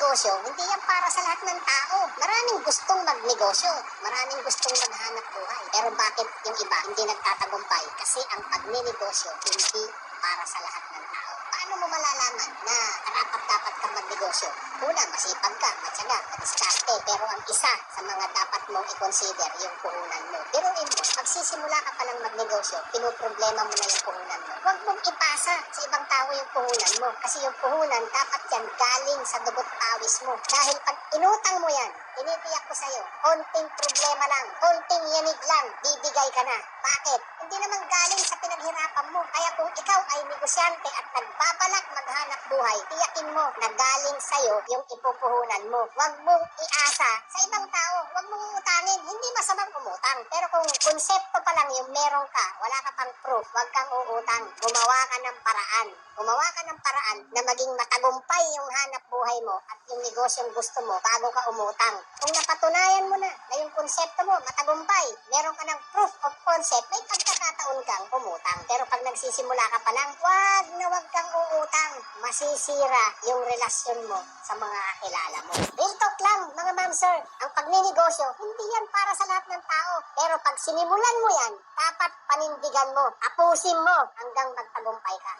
magnegosyo, hindi yan para sa lahat ng tao. Maraming gustong magnegosyo, maraming gustong maghanap buhay. Pero bakit yung iba hindi nagtatagumpay? Kasi ang pagnenegosyo hindi para sa lahat ng tao. Paano mo malalaman na karapat dapat kang magnegosyo? Una, masipag ka, matyaga, madiskarte. Pero ang isa sa mga dapat mong i-consider yung puhunan mo. Biruin mo, magsisimula ka pa ng magnegosyo, pinoproblema mo na yung puhunan mo. Huwag mong ipasa sa ibang tao yung puhunan mo. Kasi yung puhunan, dapat yan pawis mo. Dahil pag inutang mo yan, tinitiyak ko sa'yo, konting problema lang, konting yanig lang, bibigay ka na. Bakit? Hindi naman galing sa pinaghirapan mo. Kaya kung ikaw ay negosyante at nagbabalak maghanap buhay, tiyakin mo na galing sa'yo yung ipupuhunan mo. Huwag mong iasa sa ibang tao. Huwag mong utangin. Hindi masamang umutang. Pero kung konsepto pa lang yung meron ka, wala ka pang proof, huwag kang uutang. Gumawa ka ng paraan. Gumawa ka ng paraan na maging matagumpay yung hanap buhay mo at yung negosyong gusto mo bago ka umutang. Kung napatunayan mo na na yung konsepto mo matagumpay, meron ka ng proof of concept, may pagkakataon kang umutang. Pero pag nagsisimula ka pa lang, wag na wag kang uutang. Masisira yung relasyon mo sa mga kakilala mo. Real talk lang, mga ma'am sir. Ang pagninegosyo, hindi yan para sa lahat ng tao. Pero pag sinimulan mo yan, dapat panindigan mo, apusin mo hanggang magtagumpay ka.